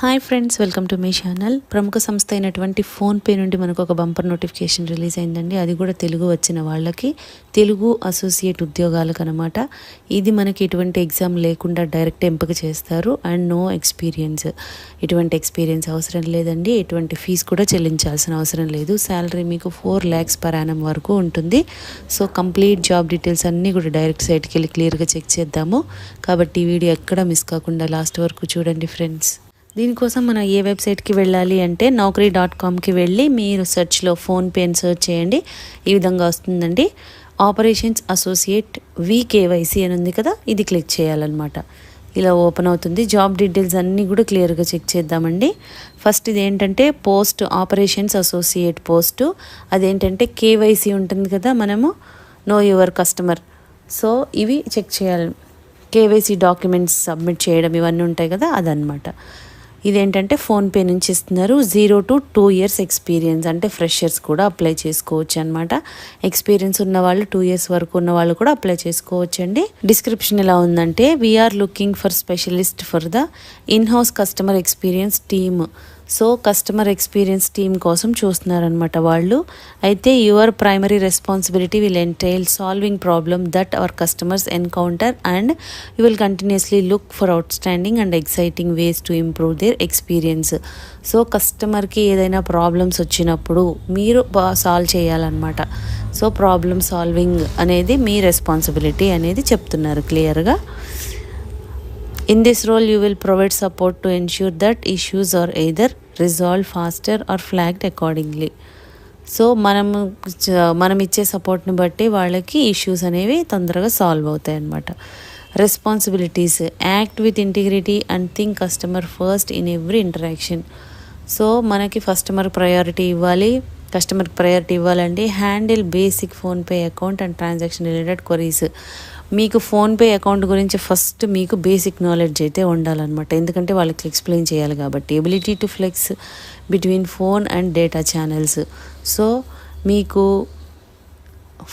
Hi friends welcome to మీ channel ప్రముఖ సంస్థ అయినటువంటి ఫోన్పే నుండి మనకు ఒక బంపర్ నోటిఫికేషన్ రిలీజ్ అయిందండి. అది కూడా తెలుగు వచ్చిన వాళ్ళకి. తెలుగు అసోసియేట్ ఉద్యోగాలకు అనమాట ఇది మనకి ఎటువంటి ఎగ్జామ్ లేకుండా డైరెక్ట్ ఎంపిక చేస్తారు. అండ్ నో ఎక్స్పీరియన్స్ ఎటువంటి ఎక్స్పీరియన్స్ అవసరం లేదండి. ఎటువంటి ఫీజు కూడా చెల్లించాల్సిన అవసరం లేదు. శాలరీ మీకు ఫోర్ ల్యాక్స్ పర్ యానం వరకు ఉంటుంది. సో కంప్లీట్ జాబ్ డీటెయిల్స్ అన్నీ కూడా డైరెక్ట్ సైట్కి వెళ్ళి క్లియర్గా చెక్ చేద్దాము. కాబట్టి ఈ వీడియో ఎక్కడ మిస్ కాకుండా లాస్ట్ వరకు చూడండి ఫ్రెండ్స్ దీనికోసం మనం ఏ వెబ్సైట్కి వెళ్ళాలి అంటే నౌకరీ డాట్ కామ్కి వెళ్ళి మీరు సెర్చ్లో ఫోన్పే అని సెర్చ్ చేయండి. ఈ విధంగా వస్తుందండి. ఆపరేషన్స్ అసోసియేట్ వికేవైసీ అని ఉంది కదా ఇది క్లిక్ చేయాలన్నమాట. ఇలా ఓపెన్ అవుతుంది. జాబ్ డీటెయిల్స్ అన్నీ కూడా క్లియర్గా చెక్ చేద్దామండి. ఫస్ట్ ఇది ఏంటంటే పోస్ట్ ఆపరేషన్స్ అసోసియేట్ పోస్టు. అదేంటంటే కేవైసీ ఉంటుంది కదా మనము నో యువర్ కస్టమర్. సో ఇవి చెక్ చేయాలి. కేవైసీ డాక్యుమెంట్స్ సబ్మిట్ చేయడం ఇవన్నీ ఉంటాయి కదా అదనమాట ఇదేంటంటే ఫోన్పే నుంచి ఇస్తున్నారు. Zero to two years experience. అంటే ఫ్రెషర్స్ కూడా అప్లై చేసుకోవచ్చు అనమాట ఎక్స్పీరియన్స్ ఉన్న వాళ్ళు టూ ఇయర్స్ వరకు ఉన్న వాళ్ళు కూడా అప్లై చేసుకోవచ్చు అండి డిస్క్రిప్షన్ ఎలా ఉందంటే we're looking for specialist for the in house customer experience team so customer experience team కోసం చూస్తున్నారనమాట వాళ్ళు. అయితే your primary responsibility will entail solving problem that our customers encounter and you will continuously look for outstanding and exciting ways to improve their experience so కస్టమర్కి ఏదైనా problems వచ్చినప్పుడు మీరు solve చేయాలన్నమాట. So problem solving అనేది మీ responsibility అనేది చెప్తున్నారు. క్లియర్గా In this role, you will provide support to ensure that issues are either resolved faster or flagged accordingly. So మనము మనం ఇచ్చే సపోర్ట్ని బట్టి వాళ్ళకి ఇష్యూస్ అనేవి తొందరగా సాల్వ్ అవుతాయి అన్నమాట responsibilities act with integrity and think customer first in every interaction so మనకి కస్టమర్ ప్రయారిటీ ఇవ్వాలి కస్టమర్కి ప్రయారిటీ ఇవ్వాలండి handle basic PhonePe account and transaction related queries మీకు ఫోన్పే అకౌంట్ గురించి ఫస్ట్ మీకు బేసిక్ నాలెడ్జ్ అయితే ఉండాలన్నమాట. ఎందుకంటే వాళ్ళకి ఎక్స్ప్లెయిన్ చేయాలి కాబట్టి. Ability to flex between phone and data channels so మీకు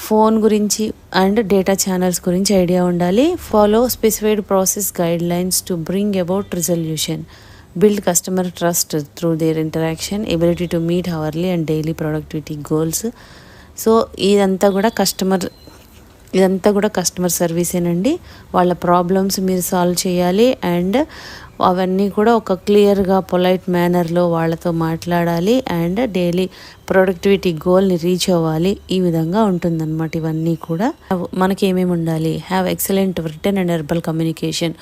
ఫోన్ గురించి అండ్ డేటా ఛానల్స్ గురించి ఐడియా ఉండాలి. Follow specified process guidelines to bring about resolution build customer trust through their interaction ability to meet hourly and daily productivity goals so ఇదంతా కూడా customer ఇదంతా కూడా customer సర్వీసేనండి వాళ్ళ problems మీరు solve చేయాలి and అవన్నీ కూడా ఒక క్లియర్గా పొలైట్ మేనర్లో వాళ్ళతో మాట్లాడాలి అండ్ డైలీ ప్రొడక్టివిటీ గోల్ని రీచ్ అవ్వాలి. ఈ విధంగా ఉంటుందన్నమాట ఇవన్నీ కూడా. మనకి ఏమేమి ఉండాలి? Have excellent written and verbal communication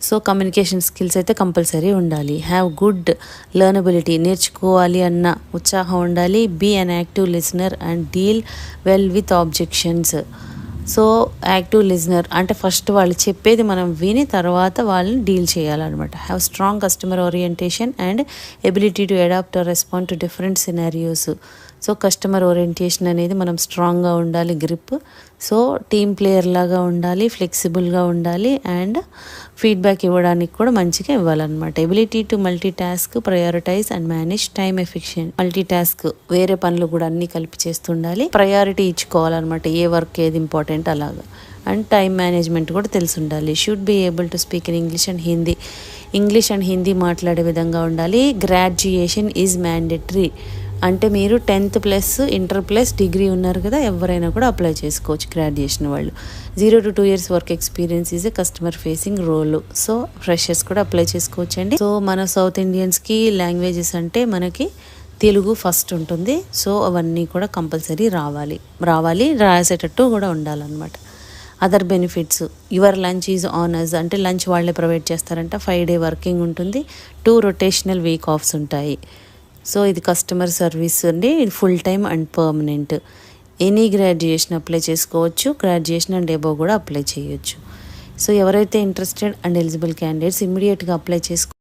so communication skills అయితే కంపల్సరీ ఉండాలి. హ్యావ్ గుడ్ లర్నబిలిటీ నేర్చుకోవాలి అన్న ఉత్సాహం ఉండాలి. Be an active listener and deal well with objections so active listener అంటే ఫస్ట్ వాళ్ళు చెప్పేది మనం విని తర్వాత వాళ్ళని డీల్ చేయాలన్నమాట. Have strong customer orientation and ability to adapt respond to different scenarios so customer orientation అనేది మనం స్ట్రాంగ్గా ఉండాలి గ్రిప్ సో టీమ్ ప్లేయర్ లాగా ఉండాలి ఫ్లెక్సిబుల్గా ఉండాలి అండ్ ఫీడ్బ్యాక్ ఇవ్వడానికి కూడా మంచిగా ఇవ్వాలన్నమాట. Ability to multitask prioritise and manage time efficient multitask వేరే పనులు కూడా అన్ని కలిపి చేస్తుండాలి. ప్రయారిటీ ఇచ్చుకోవాలన్నమాట ఏ వర్క్ ఏది ఇంపార్టెంట్ అలాగా. అండ్ టైం మేనేజ్మెంట్ కూడా తెలిసి ఉండాలి should be able to speak in English and Hindi English and Hindi మాట్లాడే విధంగా ఉండాలి. గ్రాడ్యుయేషన్ ఈజ్ మ్యాండేటరీ అంటే మీరు tenth plus inter plus degree ఉన్నారు కదా ఎవరైనా కూడా అప్లై చేసుకోవచ్చు గ్రాడ్యుయేషన్ వాళ్ళు. Zero to two years work experience is customer facing role. So freshers కూడా అప్లై చేసుకోవచ్చు అండి సో మన సౌత్ ఇండియన్స్కి లాంగ్వేజెస్ అంటే మనకి తెలుగు ఫస్ట్ ఉంటుంది. సో అవన్నీ కూడా కంపల్సరీ రావాలి. రావాలి రాసేటట్టు కూడా ఉండాలన్నమాట. Other benefits your lunch is honours. అంటే లంచ్ వాళ్ళే ప్రొవైడ్ చేస్తారంట. ఫైవ్ డే వర్కింగ్ ఉంటుంది. టూ రొటేషనల్ వీక్ ఆఫ్స్ ఉంటాయి. సో ఇది కస్టమర్ సర్వీస్ అండి. ఇది full time and permanent any graduation apply చేసుకోవచ్చు. గ్రాడ్యుయేషన్ అండ్ ఎబో కూడా అప్లై చేయొచ్చు. సో ఎవరైతే ఇంట్రెస్టెడ్ అండ్ ఎలిజిబుల్ క్యాండిడేట్స్ ఇమీడియట్గా అప్లై చేసుకో